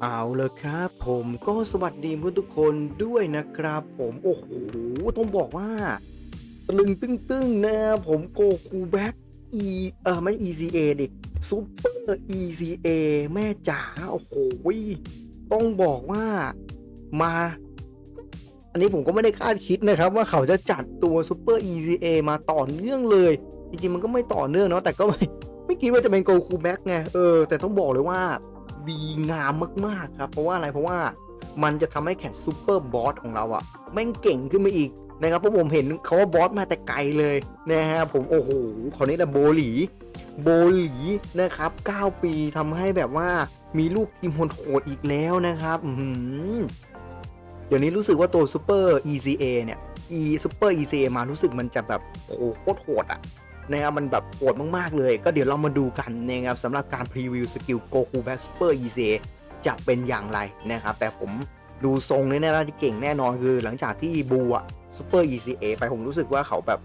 เอาเลยครับผมก็สวัสดีเพื่อนทุกคนด้วยนะครับ ผมโอ้โหต้องบอกว่าตลึงตึ้งๆนะผมโกคูแบ็กอีเออไม่ ECA ดิซูเปอร์ ECA แม่จ๋าโอ้โหต้องบอกว่ามา อันนี้ผมก็ไม่ได้คาดคิดนะครับ ว่าเขาจะจัดตัวซูเปอร์ ECA มาต่อเนื่องเลย จริงๆ มันก็ไม่ต่อเนื่องเนาะแต่ก็ไม่ไม่คิดว่าจะเป็นโกคูแบ็กไงเออแต่ต้องบอกเลยว่า ดีงามมากๆครับ เพราะว่าอะไรเพราะว่ามันจะทำให้แคทซูเปอร์บอสของเราอะแม่งเก่งขึ้นมาอีกนะครับเพราะผมเห็นเขาว่าบอสมาแต่ไกลเลยนะฮะผมโอ้โหคราวนี้แหละโบหลี โบหลีนะครับ 9 ปีทำให้แบบว่ามีลูกทีมโหดอีกแล้วนะครับอืเดี๋ยวนี้รู้สึกว่าตัวซูเปอร์ ECA เนี่ย E ซูเปอร์ ECA มารู้สึกมันจะแบบโอ้โหโคตรโหดอะ นะครับมันแบบโหดมากๆเลย ก็เดี๋ยวเรามาดูกันนะครับสำหรับการพรีวิวสกิลโกคูแบ็กสเปอร์อีเซจะเป็นอย่างไรนะครับ แต่ผมดูทรงเนี่ยน่าจะเก่งแน่นอนคือหลังจากที่บูอะซูเปอร์ ECA ไปผมรู้สึกว่าเขาแบบ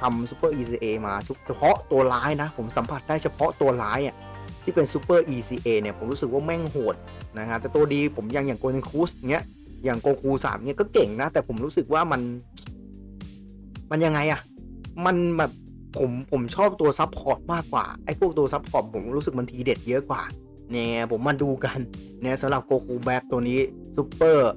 ทำซูเปอร์ ECA มาเฉพาะตัวร้ายนะ ผมสัมผัสได้เฉพาะตัวร้ายอะที่เป็นซูเปอร์ ECA เนี่ยผมรู้สึกว่าแม่งโหดนะครับแต่ตัวดีผมยังอย่างโกนคูสเงี้ยอย่างโกคูสามเงี้ยก็เก่งนะ แต่ผมรู้สึกว่ามัน มันยังไงอะมันแบบ ผมผมชอบตัวซับพอร์ตมากกว่าไอ้พวกตัวซับพอร์ตผมรู้สึกมันทีเด็ดเยอะกว่าเนี่ยผมมาดูกันเนี่ยสำหรับโกคูแบ็กตัวนี้ซูเปอร์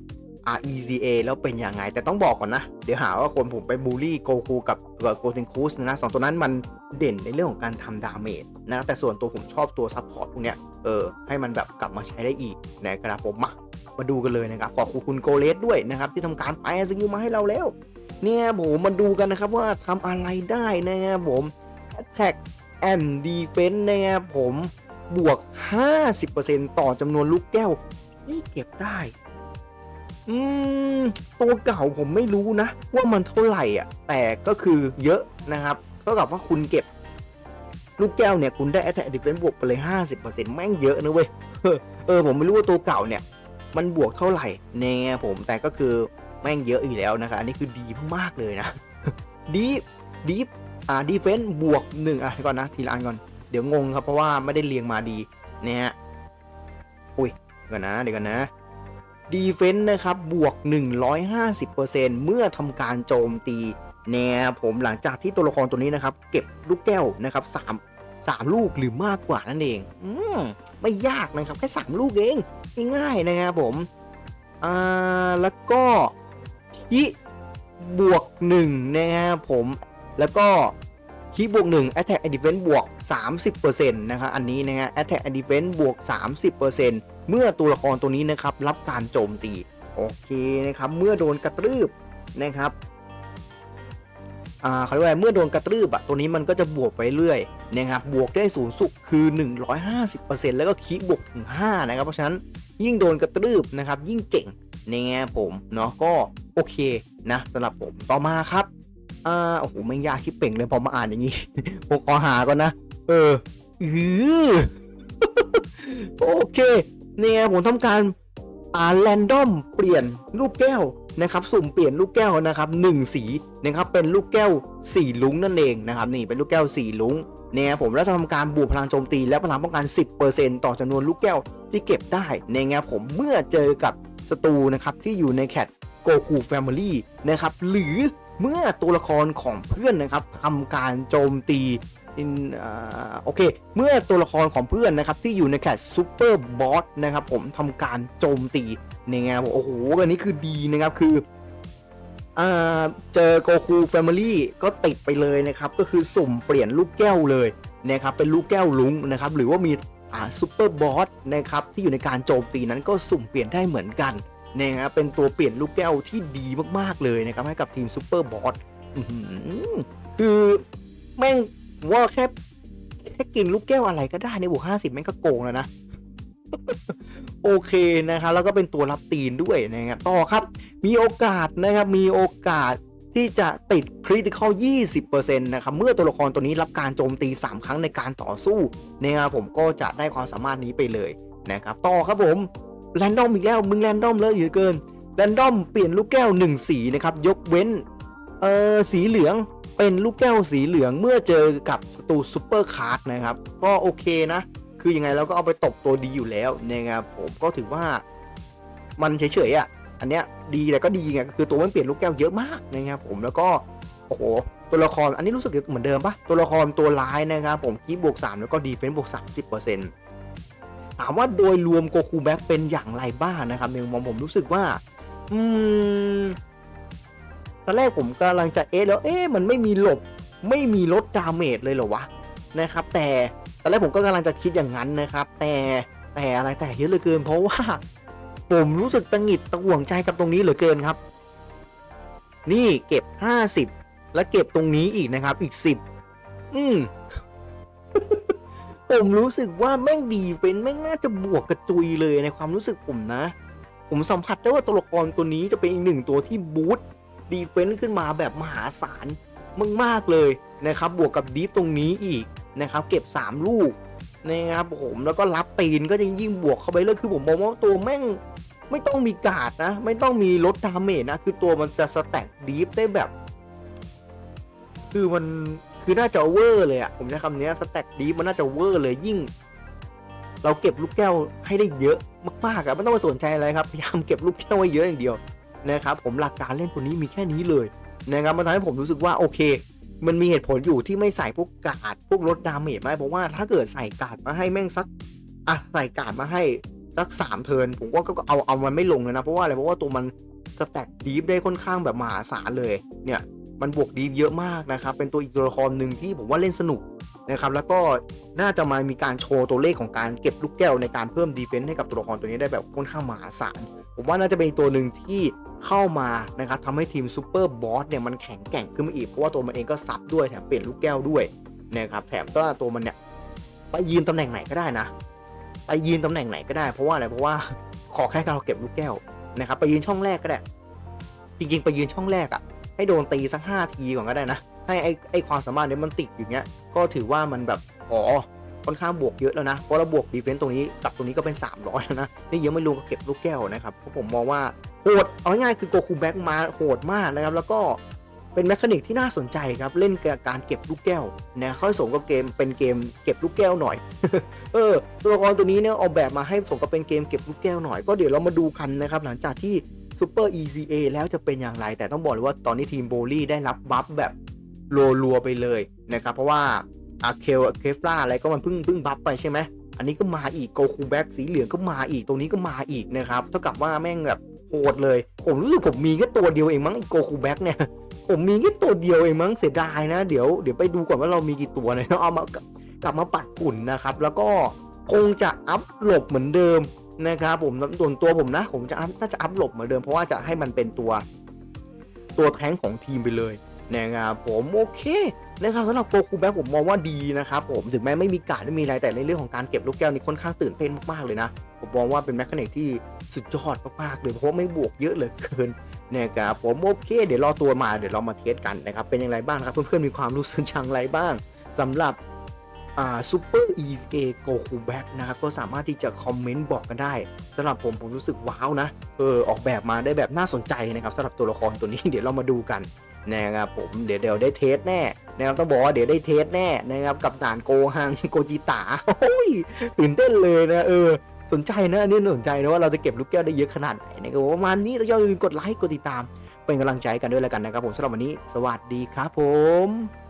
RECA แล้วเป็นยังไง แต่ต้องบอกก่อนนะ เดี๋ยวหาว่าคนผมไปบูลลี่โกคูกับโกเทนคูสนะสองตัวนั้นมันเด่นในเรื่องของการทำดาเมจนะแต่ส่วนตัวผมชอบตัวซับพอร์ตพวกเนี้ยเออให้มันแบบกลับมาใช้ได้อีกนะครับผมมามาดูกันเลยนะครับ ขอบคุณคุณโกเลสด้วยนะครับ ที่ทำการแปสกิลมาให้เราแล้ว เนี่ยผมมาดูกันนะครับว่าทำอะไรได้นะครับผม Attack and Defense นะครับผมบวก 50%ต่อจำนวนลูกแก้วนี่เก็บได้ อืม ตัวเก่าผมไม่รู้นะ ว่ามันเท่าไหร่อะ แต่ก็คือเยอะนะครับเท่ากับว่าคุณเก็บ ลูกแก้วเนี่ย คุณได้ Attack and Defense บวกไปเลย 50%แม่งเยอะนะเว้ยเออเออ ผมไม่รู้ว่าตัวเก่าเนี่ย มันบวกเท่าไหร่แน่ผมแต่ก็คือ แม่งเยอะอยู่แล้วนะครับอันนี้คือดีมากเลยนะดีดีอ่าดีเฟนส์บวกหนึ่งอะก่อนนะทีละอันก่อน เดี๋ยวงงครับเพราะว่าไม่ได้เรียงมาดีนะฮะอุ้ยเดี๋ยวก่อนนะเดี๋ยวก่อนนะดีเฟนส์นะครับบวก 150%เมื่อทำการโจมตีแนวผมหลังจากที่ตัวละครตัวนี้นะครับ เก็บลูกแก้วนะครับสามสามลูกหรือมากกว่านั่นเอง อืมไม่ยากนะครับ แค่สามลูกเอง ง่ายๆนะครับผม อ่า แล้วก็ คีบวก1นะครับผมแล้วก็คีบวก1 Attack and Defense บวก 30%นะครับอันนี้นะฮะ Attack and Defense บวก 30%เมื่อตัวละครตัวนี้นะครับรับการโจมตีโอเคนะครับเมื่อโดนกระตืบนะครับอ่าเขาเรียกว่าเมื่อโดนกระตืบอะตัวนี้มันก็จะบวกไปเรื่อยนะครับบวกได้สูงสุดคือ 150%แล้วก็คีบวกถึง5นะครับเพราะฉะนั้นยิ่งโดนกระตืบนะครับยิ่งเก่ง ในแง่ผมเนาะก็โอเคนะสำหรับผมต่อมาครับอ่าโอ้โหไม่งยากที่เป่งเลยพอมาอ่านอย่างนี้ผมขอหาก่อนนะ เอออือโอเคเนี่ยผมทำการอ่าแรนดอมเปลี่ยนลูกแก้วนะครับ สุ่มเปลี่ยนลูกแก้วนะครับหนึ่งสีนะครับเป็นลูกแก้วสีลุ้งนั่นเองนะครับนี่เป็นลูกแก้วสีลุ้งเนี่ยผมแล้วจะทำการบวกพลังโจมตีและพลังป้องกัน 10%ต่อจำนวนลูกแก้วที่เก็บได้ในแง่ผมเมื่อเจอกับ ศัตรูนะครับที่อยู่ในแคทโกคูแฟมิลี่นะครับหรือเมื่อตัวละครของเพื่อนนะครับทำการโจมตีอ่าโอเค เมื่อตัวละครของเพื่อนนะครับที่อยู่ในแคทซูเปอร์บอสนะครับผมทำการโจมตีในแง่ผมโอ้โหอันนี้คือดีนะครับคือเจอโกคูแฟมิลี่ก็ติดไปเลยนะครับ ก็คือสุ่มเปลี่ยนลูกแก้วเลยนะครับเป็นลูกแก้วลุงนะครับหรือว่ามี ซูเปอร์บอสนะครับที่อยู่ในการโจมตีนั้นก็สุ่มเปลี่ยนได้เหมือนกันนะครับเป็นตัวเปลี่ยนลูกแก้วที่ดีมากๆเลยนะครับให้กับทีมซูเปอร์บอสคือแม่งว่าแค่แค่กินลูกแก้วอะไรก็ได้ในบวกห้าสิบแม่งก็โกงแล้วนะโอเคนะครับแล้วก็เป็นตัวรับตีนด้วยนะครับต่อครับ มีโอกาสนะครับมีโอกาส ที่จะติดคริติคอล20%นะครับเมื่อตัวละครตัวนี้รับการโจมตี 3 ครั้งในการต่อสู้นะครับผมก็จะได้ความสามารถนี้ไปเลยนะครับต่อครับผมแรนดอมอีกแล้วมึงแรนดอมเลยเยอะเกินแรนดอมเปลี่ยนลูกแก้ว 1 สีนะครับยกเว้นเออสีเหลืองเป็นลูกแก้วสีเหลืองเมื่อเจอกับศัตรูซูเปอร์คาร์ดนะครับก็โอเคนะ คือยังไงเราก็เอาไปตบตัวดีอยู่แล้วนะครับผมก็ถือว่ามันเฉยๆอะ อันเนี้ยดีแต่ก็ดีไงก็คือตัวมันเปลี่ยนลูกแก้วเยอะมากนะครับผมแล้วก็โอ้โหตัวละครอันนี้รู้สึกเหมือนเดิมปะตัวละครตัวร้ายนะครับผมคีบบวก 3 แล้วก็ดีเฟนส์บวก 30%ถามว่าโดยรวมโกคูแบ็กเป็นอย่างไรบ้างนะครับในมุมมองผมรู้สึกว่า อืมตอนแรกผมกำลังจะเอ๊ะแล้วเอ๊ะมันไม่มีหลบ ไม่มีลดดาเมจเลยเหรอวะนะครับ แต่ตอนแรกผมก็กำลังจะคิดอย่างนั้นนะครับ แต่แต่อะไรแต่เยอะเหลือเกินเพราะว่า ผมรู้สึกตังหงิดตะห่วงใจกับตรงนี้เหลือเกินครับ นี่เก็บ50แล้วเก็บตรงนี้อีกนะครับ อีก10อืมผมรู้สึกว่าแม่งดีเฟนส์แม่งน่าจะบวกกระจุยเลยในความรู้สึกผมนะ ผมสัมผัสได้ว่าตัวละครตัวนี้จะเป็นอีกหนึ่งตัวที่บูตดีเฟนส์ขึ้นมาแบบมหาศาลมากๆเลยนะครับ บวกกับดีฟตรงนี้อีกนะครับ เก็บ 3 ลูก นะครับผมแล้วก็รับตีนก็จะยิ่งบวกเข้าไปเลยคือผมมองว่าตัวแม่งไม่ต้องมีกาดนะ ไม่ต้องมีลดดาเมจนะ คือตัวมันจะสแต็กดีฟได้แบบ คือมันคือน่าจะเวอร์เลยอะผมใช้คำนี้สแต็กดีฟมันน่าจะเวอร์เลยยิ่ง เราเก็บลูกแก้วให้ได้เยอะมากๆอะไม่ต้องไปสนใจอะไรครับพยายามเก็บลูกแก้วไว้เยอะอย่างเดียวนะครับผมหลักการเล่นตัวนี้มีแค่นี้เลยนะครับมันทำให้ผมรู้สึกว่าโอเค มันมีเหตุผลอยู่ที่ไม่ใส่พวกกาดพวกลดดาเมจไหมเพราะว่าถ้าเกิดใส่กาดมาให้แม่งสักอะใส่กาดมาให้สักสามเทินผมว่าก็เอาเอามันไม่ลงเลยนะเพราะว่าอะไรเพราะว่าตัวมันสแต็กดีฟได้ค่อนข้างแบบมหาศาลเลยเนี่ย มันบวกดีฟเยอะมากนะครับ เป็นตัวอีกตัวละครหนึ่งที่ผมว่าเล่นสนุกนะครับ แล้วก็น่าจะมามีการโชว์ตัวเลขของการเก็บลูกแก้วในการเพิ่มดีเฟนซ์ให้กับตัวละครตัวนี้ได้แบบค่อนข้างมหาศาล ผมว่าน่าจะเป็นตัวหนึ่งที่เข้ามานะครับทำให้ทีมซูเปอร์บอสเนี่ยมันแข็งแกร่งขึ้นมาอีก เพราะว่าตัวมันเองก็ซับด้วยแถมเปลี่ยนลูกแก้วด้วยนะครับ แถมก็ตัวมันเนี่ยไปยืนตำแหน่งไหนก็ได้นะ ไปยืนตำแหน่งไหนก็ได้ เพราะว่าอะไร เพราะว่าขอแค่เราเก็บลูกแก้วนะครับ ไปยืนช่องแรกก็ได้ จริงๆ ไปยืนช่องแรกอะ่ะ ให้โดนตีสักห้าทีก่อนก็ได้นะ ให้ไอไอความสามารถเนี้ยมันติดอย่างเงี้ย ก็ถือว่ามันแบบอ๋อค่อนข้างบวกเยอะแล้วนะ เพราะเราบวกดีเฟนต์ตรงนี้กับตรงนี้ก็เป็น 300แล้วนะ นี่ยังไม่รวมกับเก็บลูกแก้วนะครับ เพราะผมมองว่าโหด เอาง่ายคือโกคูแบ็กมาโหดมากนะครับ แล้วก็เป็นแมคานิกที่น่าสนใจครับ เล่นกับการเก็บลูกแก้วนะเข้าสมกับเกมเป็นเกมเก็บลูกแก้วหน่อย เออ ตัวละครตัวนี้เนี่ยออกแบบมาให้สมกับเป็นเกมเก็บลูกแก้วหน่อย ก็เดี๋ยวเรามาดูกันนะครับ หลังจากที่ ซูเปอร์ ECA แล้วจะเป็นอย่างไร แต่ต้องบอกเลยว่าตอนนี้ทีมโบลี่ได้รับบัฟแบบรัวๆไปเลยนะครับ เพราะว่าอาเคลเคฟลาอะไรก็มันเพิ่งเพิ่งบัฟไปใช่ไหมอันนี้ก็มาอีกโกคูแบ็กสีเหลืองก็มาอีกตรงนี้ก็มาอีกนะครับเท่ากับว่าแม่งแบบโหดเลย ผมรู้สึกผมมีแค่ตัวเดียวเองมั้งไอโกคูแบ็กเนี่ยผมมีแค่ตัวเดียวเองมั้งเสียดายนะ เดี๋ยวเดี๋ยวไปดูก่อนว่าเรามีกี่ตัวเนี่ยเอามากลับมาปัดฝุ่นนะครับ แล้วก็คงจะอัพหลบเหมือนเดิม นะครับผมส่วนตัวผมนะ ผมจะอัพน่าจะอัพหลบเหมือนเดิมเพราะว่าจะให้มันเป็นตัวตัวแท้งของทีมไปเลยนะครับผมโอเคนะครับสำหรับโกคูแบ็กผมมองว่าดีนะครับผมถึงแม้ไม่มีการไม่มีอะไรแต่ในเรื่องของการเก็บลูกแก้วนี่ค่อนข้างตื่นเต้นมากๆเลยนะผมมองว่าเป็นแมคานิกที่สุดยอดมากๆเลยเพราะว่าไม่บวกเยอะเหลือเกินนะครับผมโอเค เดี๋ยวรอตัวมาเดี๋ยวเรามาเทสกันนะครับเป็นอย่างไรบ้างครับเพื่อนๆมีความรู้สึกอย่างไรบ้างสำหรับ อ่าซูเปอร์อีสเอโกคูแบ็กนะครับก็สามารถที่จะคอมเมนต์บอกกันได้สำหรับผมผมรู้สึกว้าวนะเออออกแบบมาได้แบบน่าสนใจนะครับสำหรับตัวละครตัวนี้เดี๋ยวเรามาดูกันนะครับผมเดี๋ยวเดี๋ยวได้เทสแน่นะครับต้องบอกว่าเดี๋ยวได้เทสแน่นะครับกับด่านโกฮังโกจิตาโอ้ยตื่นเต้นเลยนะเออสนใจนะอันนี้สนใจนะว่าเราจะเก็บลูกแก้วได้เยอะขนาดไหนนะครับประมาณนี้แล้วอย่าลืมกดไลค์กดติดตาม เป็นกำลังใจกันด้วยแล้วกันนะครับผมสำหรับวันนี้ สวัสดีครับผม